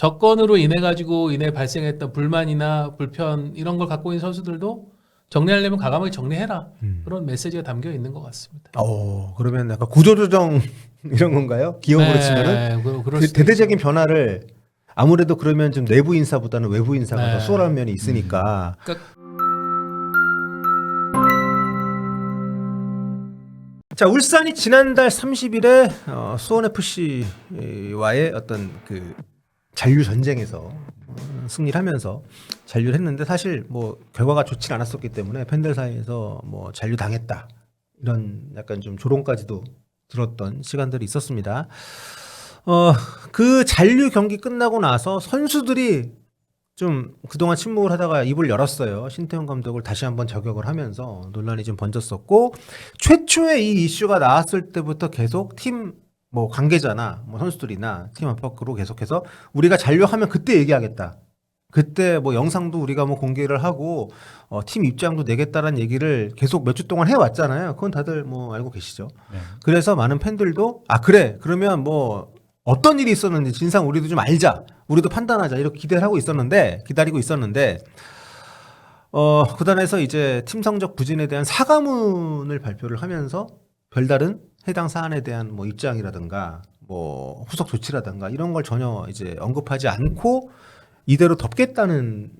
저건으로 인해 가지고 인해 발생했던 불만이나 불편 이런 걸 갖고 있는 선수들도 정리하려면 과감하게 정리해라 음. 그런 메시지가 담겨 있는 것 같습니다. 어, 그러면 약간 구조조정 이런 건가요? 기업으로 치면은 그, 그럴 대- 대대적인 변화를 아무래도 그러면 좀 내부 인사보다는 외부 인사가 네. 더 수월한 면이 있으니까 그러니까 자 울산이 지난달 30일에 어, 수원 FC와의 어떤 그 잔류 전쟁에서 어, 승리를 하면서 잔류를 했는데 사실 뭐 결과가 좋지 않았었기 때문에 팬들 사이에서 뭐 잔류 당했다 이런 약간 좀 조롱까지도 들었던 시간들이 있었습니다. 어 그 잔류 경기 끝나고 나서 선수들이 좀 그동안 침묵을 하다가 입을 열었어요. 신태용 감독을 다시 한번 저격을 하면서 논란이 좀 번졌었고 최초에 이 이슈가 나왔을 때부터 계속 팀 뭐 관계자나 뭐 선수들이나 팀 안팎으로 계속해서 우리가 잔류하면 그때 얘기하겠다. 그때 뭐 영상도 우리가 뭐 공개를 하고 어, 팀 입장도 내겠다라는 얘기를 계속 몇 주 동안 해왔잖아요. 그건 다들 뭐 알고 계시죠. 네. 그래서 많은 팬들도 아 그래 그러면 뭐 어떤 일이 있었는지 진상 우리도 좀 알자 우리도 판단하자 이렇게 기대를 하고 있었는데 기다리고 있었는데 어 구단에서 이제 팀 성적 부진에 대한 사과문을 발표를 하면서 별다른 해당 사안에 대한 뭐 입장이라든가 뭐 후속 조치라든가 이런 걸 전혀 이제 언급하지 않고 이대로 덮겠다는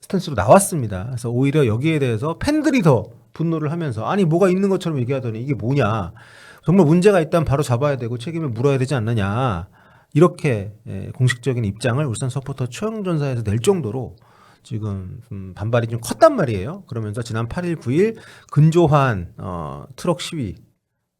스탠스로 나왔습니다. 그래서 오히려 여기에 대해서 팬들이 더 분노를 하면서 아니 뭐가 있는 것처럼 얘기하더니 이게 뭐냐 정말 문제가 있다면 바로 잡아야 되고 책임을 물어야 되지 않느냐 이렇게 예, 공식적인 입장을 울산 서포터 초영전사에서 낼 정도로 지금 음, 반발이 좀 컸단 말이에요. 그러면서 지난 8일, 9일 근조한 어, 트럭 시위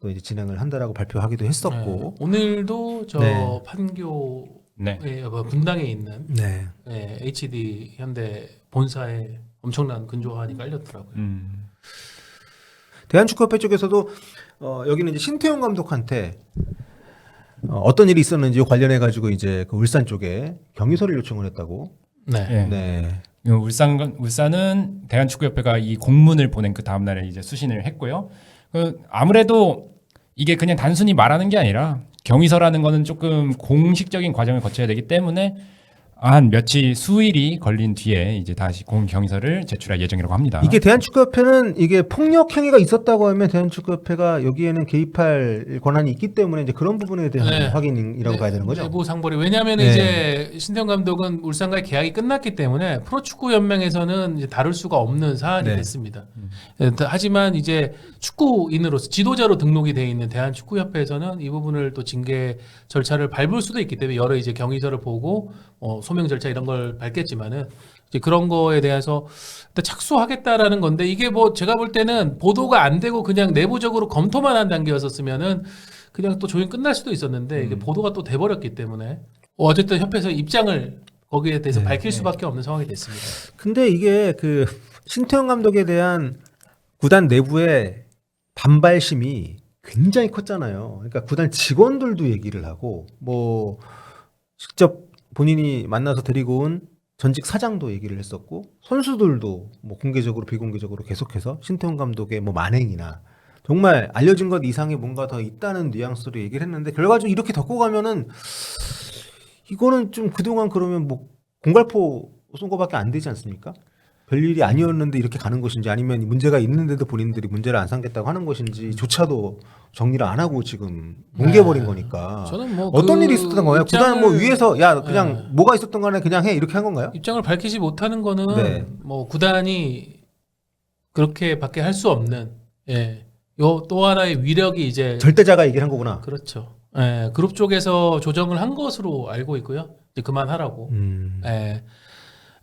또 이제 진행을 한다라고 발표하기도 했었고, 네. 오늘도 저 네. 판교에 네. 뭐 분당에 있는 네, 예, HD 현대 본사에 엄청난 근조한이 깔렸더라고요. 음. 대한축구협회 쪽에서도 어, 여기는 이제 신태용 감독한테 어, 어떤 일이 있었는지 관련해 가지고 이제 그 울산 쪽에 경위서를 요청을 했다고. 네. 네. 네. 이 울산 울산은 대한축구협회가 이 공문을 보낸 그 다음 날에 이제 수신을 했고요. 그 아무래도 이게 그냥 단순히 말하는 게 아니라 경위서라는 거는 조금 공식적인 과정을 거쳐야 되기 때문에 한 며칠 수일이 걸린 뒤에 이제 다시 공 경위서를 제출할 예정이라고 합니다. 이게 대한축구협회는 이게 폭력 행위가 있었다고 하면 대한축구협회가 여기에는 개입할 권한이 있기 때문에 이제 그런 부분에 대한 네. 확인이라고 봐야 되는 거죠. 내부 상벌이 왜냐하면 네. 이제 신태용 감독은 울산과의 계약이 끝났기 때문에 프로축구 연맹에서는 이제 다룰 수가 없는 사안이 네. 됐습니다. 예, 하지만 이제 축구인으로서 지도자로 등록이 돼 있는 대한축구협회에서는 이 부분을 또 징계 절차를 밟을 수도 있기 때문에 여러 이제 경위서를 보고 어, 소명 절차 이런 걸 밟겠지만은 이제 그런 거에 대해서 일단 착수하겠다라는 건데 이게 뭐 제가 볼 때는 보도가 안 되고 그냥 내부적으로 검토만 한 단계였었으면은 그냥 또 조용히 끝날 수도 있었는데 이게 보도가 또 돼버렸기 때문에 어쨌든 협회에서 입장을 거기에 대해서 네. 밝힐 수밖에 없는 상황이 됐습니다. 근데 이게 그 신태용 감독에 대한 구단 내부의 반발심이 굉장히 컸잖아요. 그러니까 구단 직원들도 얘기를 하고 뭐 직접 본인이 만나서 데리고 온 전직 사장도 얘기를 했었고 선수들도 뭐 공개적으로 비공개적으로 계속해서 신태용 감독의 뭐 만행이나 정말 알려진 것 이상의 뭔가 더 있다는 뉘앙스로 얘기를 했는데 결과적으로 이렇게 덮고 가면은 이거는 좀 그동안 그러면 뭐 공갈포 쏜 거밖에 안 되지 않습니까? 별일이 아니었는데 이렇게 가는 것인지 아니면 문제가 있는데도 본인들이 문제를 안 삼겠다고 하는 것인지조차도 정리를 안 하고 지금 뭉개버린 네. 거니까 저는 뭐 어떤 그 일이 있었던 거예요? 구단 뭐 위에서 야 그냥 네. 뭐가 있었던 간에 그냥 해 이렇게 한 건가요? 입장을 밝히지 못하는 거는 네. 뭐 구단이 그렇게밖에 할 수 없는 예. 요 또 하나의 위력이 이제 절대자가 얘기를 한 거구나. 그렇죠. 예. 그룹 쪽에서 조정을 한 것으로 알고 있고요. 이제 그만하라고. 음. 예.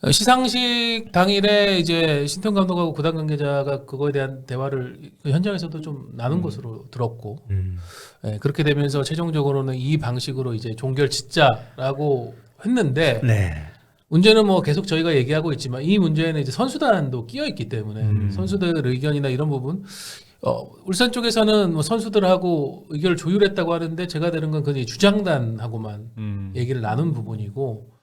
어, 시상식 당일에 이제 신태용 감독하고 구단 관계자가 그거에 대한 대화를 그 현장에서도 좀 나눈 것으로 들었고 음. 예, 그렇게 되면서 최종적으로는 이 방식으로 이제 종결 짓자라고 했는데 네. 문제는 뭐 계속 저희가 얘기하고 있지만 이 문제에는 이제 선수단도 끼어 있기 때문에 음. 선수들 의견이나 이런 부분 어, 울산 쪽에서는 뭐 선수들하고 의견을 조율했다고 하는데 제가 들은 건 그냥 주장단하고만 음. 얘기를 나눈 부분이고 어,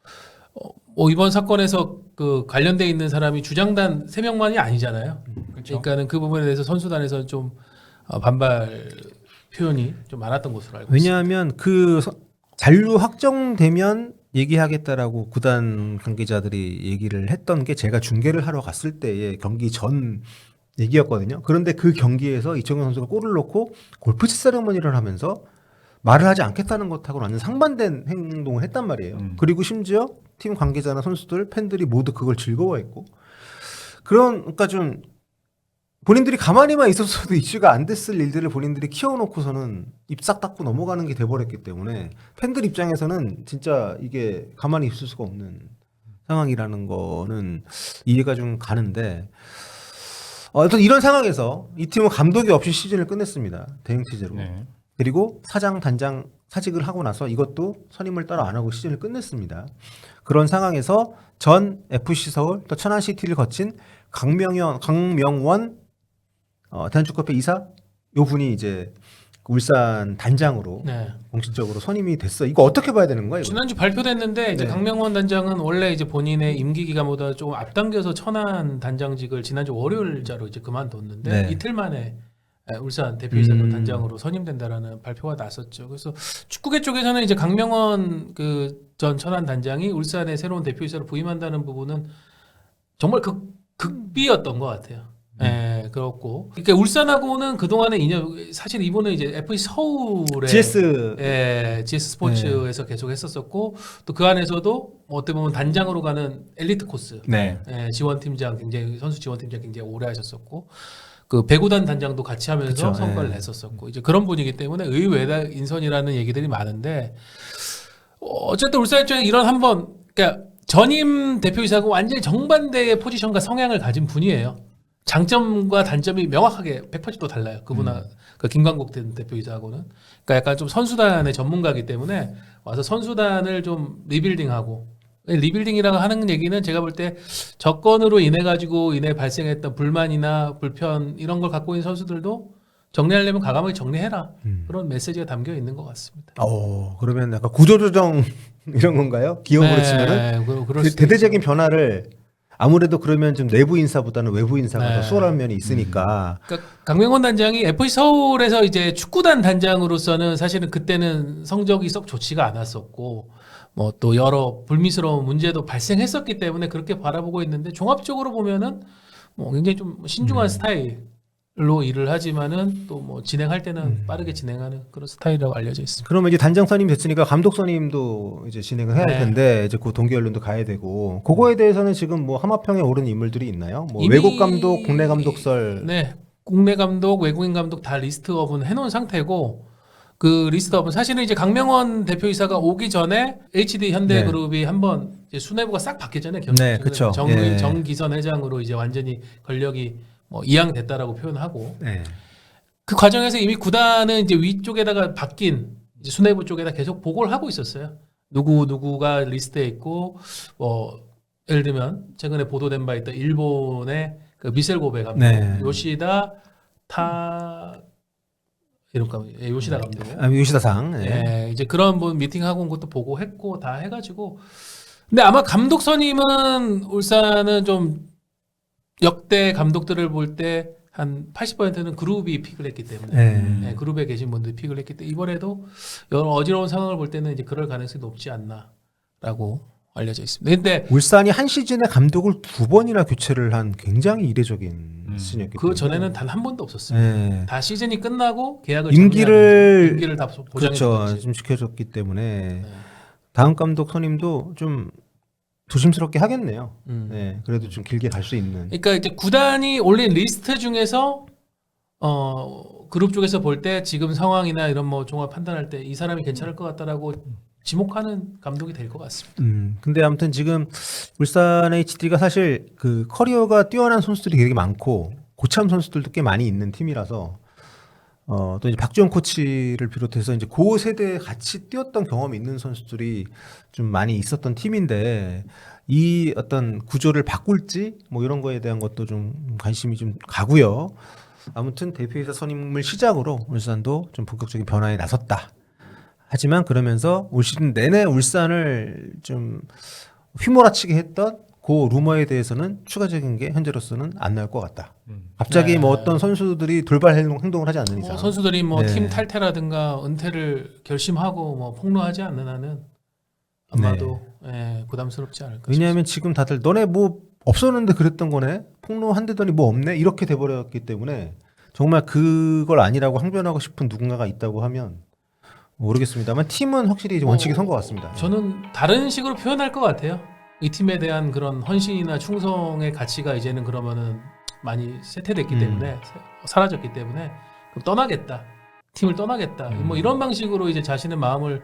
뭐 이번 사건에서 그 관련돼 있는 사람이 주장단 세 명만이 아니잖아요. 그렇죠. 그러니까는 그 부분에 대해서 선수단에서 좀 어, 반발 표현이 좀 많았던 것으로 알고 있습니다. 왜냐하면 그 서- 잔류 확정되면 얘기하겠다라고 구단 관계자들이 얘기를 했던 게 제가 중계를 하러 갔을 때의 경기 전 얘기였거든요. 그런데 그 경기에서 이청용 선수가 골을 넣고 골프 치 세레머니를 하면서 말을 하지 않겠다는 것하고 완전 상반된 행동을 했단 말이에요. 음. 그리고 심지어 팀 관계자나 선수들, 팬들이 모두 그걸 즐거워했고 그런 그러니까 좀 본인들이 가만히만 있었어도 이슈가 안 됐을 일들을 본인들이 키워놓고서는 입싹 닫고 넘어가는 게 돼버렸기 때문에 팬들 입장에서는 진짜 이게 가만히 있을 수가 없는 상황이라는 거는 이해가 좀 가는데 어, 어떤 이런 상황에서 이 팀은 감독이 없이 시즌을 끝냈습니다 대행 체제로 네. 그리고 사장 단장 사직을 하고 나서 이것도 선임을 따라 안 하고 시즌을 끝냈습니다. 그런 상황에서 전 FC 서울 또 천안 시티를 거친 강명현 강명원 어, 대한축구협회 이사 요 분이 이제 울산 단장으로 네. 공식적으로 선임이 됐어. 이거 어떻게 봐야 되는 거예요? 지난주 발표됐는데 이제 네. 강명원 단장은 원래 이제 본인의 임기 기간보다 조금 앞당겨서 천안 단장직을 지난주 월요일자로 이제 그만뒀는데 네. 이틀 만에 에, 울산 대표이사도 음. 단장으로 선임된다라는 발표가 났었죠. 그래서 축구계 쪽에서는 이제 강명원 그 전 천안 단장이 울산의 새로운 대표이사로 부임한다는 부분은 정말 극 극비였던 것 같아요. 예, 그렇고. 그러니까 울산하고는 그동안의 인연, 사실 이분은 이제 FC 서울의 GS 예, GS 스포츠에서 계속 했었었고 또 그 안에서도 뭐 어떻게 보면 단장으로 가는 엘리트 코스 네. 예, 지원팀장 굉장히 선수 지원팀장 굉장히 오래 하셨었고 그 배구단 단장도 같이 하면서 그쵸, 성과를 예. 냈었었고 이제 그런 분이기 때문에 의외다 인선이라는 얘기들이 많은데 어, 어쨌든 울산 입장에 이런 한번 그러니까 전임 대표이사고 완전히 정반대의 포지션과 성향을 가진 분이에요. 장점과 단점이 명확하게 180도 달라요. 그분하 그 김광국 대- 대표이사하고는 그러니까 약간 좀 선수단의 전문가이기 때문에 와서 선수단을 좀 리빌딩하고 리빌딩이라고 하는 얘기는 제가 볼때 접건으로 인해 가지고 인해 발생했던 불만이나 불편 이런 걸 갖고 있는 선수들도 정리하려면 과감하게 정리해라 음. 그런 메시지가 담겨 있는 것 같습니다. 어 그러면 약간 구조조정 이런 건가요? 기업으로 치면은 네, 그- 그럴 대- 수도 대대적인 변화를 아무래도 그러면 좀 내부 인사보다는 외부 인사가 네. 더 수월한 면이 있으니까 그러니까 강명원 단장이 FC 서울에서 이제 축구단 단장으로서는 사실은 그때는 성적이 썩 좋지가 않았었고 뭐 또 여러 불미스러운 문제도 발생했었기 때문에 그렇게 바라보고 있는데 종합적으로 보면은 뭐 굉장히 좀 신중한 스타일로 일을 하지만은 또 뭐 진행할 때는 빠르게 진행하는 그런 스타일이라고 알려져 있습니다. 그러면 이제 단장 선임 됐으니까 감독 선임도 이제 진행을 해야 할 네. 텐데 이제 그 동계 연련도 가야 되고 그거에 대해서는 지금 뭐 하마평에 오른 인물들이 있나요? 뭐 외국 감독, 국내 감독설 네, 국내 감독, 외국인 감독 다 리스트업은 해놓은 상태고 그 리스트업은 사실은 이제 강명원 대표이사가 오기 전에 HD 현대그룹이 한번 이제 수뇌부가 싹 바뀌었잖아요. 경- 네, 그쵸. 정, 예. 정기선 회장으로 이제 완전히 권력이 뭐 이양됐다라고 표현하고 네. 그 과정에서 이미 구단은 이제 위쪽에다가 바뀐 이제 수뇌부 쪽에다 계속 보고를 하고 있었어요. 누구 누구가 리스트에 있고 뭐 예를 들면 최근에 보도된 바 있던 일본의 그 미셀 고베 감독, 네. 요시다 타 거 예, 요시다 감독. 아, 요시다상. 네. 예, 이제 그런 분 미팅하고 온 것도 보고 했고 다 해가지고 근데 아마 감독 선임은 울산은 좀 역대 감독들을 볼 때 한 80%는 그룹이 픽을 했기 때문에 네. 네, 그룹에 계신 분들이 픽을 했기 때문에 이번에도 여러 어지러운 상황을 볼 때는 이제 그럴 가능성이 높지 않나라고 알려져 있습니다. 근데 울산이 한 시즌에 감독을 두 번이나 교체를 한 굉장히 이래적인 음. 시즌이었기 그 때문에. 전에는 단 한 번도 없었어요. 네. 다 시즌이 끝나고 계약을 임기를- 정리하면서 임기를 다 보장해 그렇죠. 좀 지켜줬기 때문에 네. 다음 감독 선임도 좀 조심스럽게 하겠네요. 음. 네. 그래도 좀 길게 갈 수 있는. 그러니까 이제 구단이 올린 리스트 중에서 어 그룹 쪽에서 볼 때 지금 상황이나 이런 뭐 종합 판단할 때 이 사람이 괜찮을 것 같다라고 지목하는 감독이 될 것 같습니다. 음, 근데 아무튼 지금 울산 HD가 사실 그 커리어가 뛰어난 선수들이 되게 많고 고참 선수들도 꽤 많이 있는 팀이라서 어, 또 이제 박주영 코치를 비롯해서 이제 고 세대에 같이 뛰었던 경험이 있는 선수들이 좀 많이 있었던 팀인데 이 어떤 구조를 바꿀지 뭐 이런 거에 대한 것도 좀 관심이 좀 가고요. 아무튼 대표이사 선임을 시작으로 울산도 좀 본격적인 변화에 나섰다. 하지만 그러면서 올 시즌 내내 울산을 좀 휘몰아치게 했던 그 루머에 대해서는 추가적인 게 현재로서는 안 나올 것 같다. 갑자기 네. 뭐 어떤 선수들이 돌발 행동, 행동을 하지 않는 이상. 뭐 선수들이 뭐 네. 팀 탈퇴라든가 은퇴를 결심하고 뭐 폭로하지 않는 한은 아마도 예, 부담스럽지 않을까. 왜냐하면 지금 다들 너네 뭐 없었는데 그랬던 거네 폭로한대더니 뭐 없네 이렇게 돼버렸기 때문에 정말 그걸 아니라고 항변하고 싶은 누군가가 있다고 하면 모르겠습니다만 팀은 확실히 이제 원칙이 어, 선것 같습니다. 저는 다른 식으로 표현할 것 같아요. 이 팀에 대한 그런 헌신이나 충성의 가치가 이제는 그러면은 많이 쇠퇴됐기 음. 때문에 사라졌기 때문에 그럼 떠나겠다. 팀을 떠나겠다. 음. 뭐 이런 방식으로 이제 자신의 마음을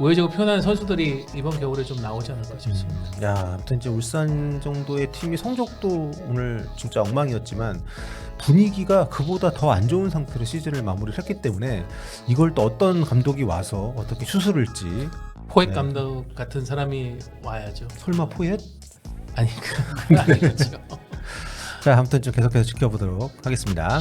우회적으로 표현하는 선수들이 이번 겨울에 좀 나오지 않을까 싶습니다. 음. 야, 아무튼 이제 울산 정도의 팀이 성적도 오늘 진짜 엉망이었지만 분위기가 그보다 더 안 좋은 상태로 시즌을 마무리를 했기 때문에 이걸 또 어떤 감독이 와서 어떻게 추스를지 포획 네. 감독 같은 사람이 와야죠. 설마 포엣? 아니 그 아니겠죠. 자, 아무튼 좀 계속해서 지켜보도록 하겠습니다.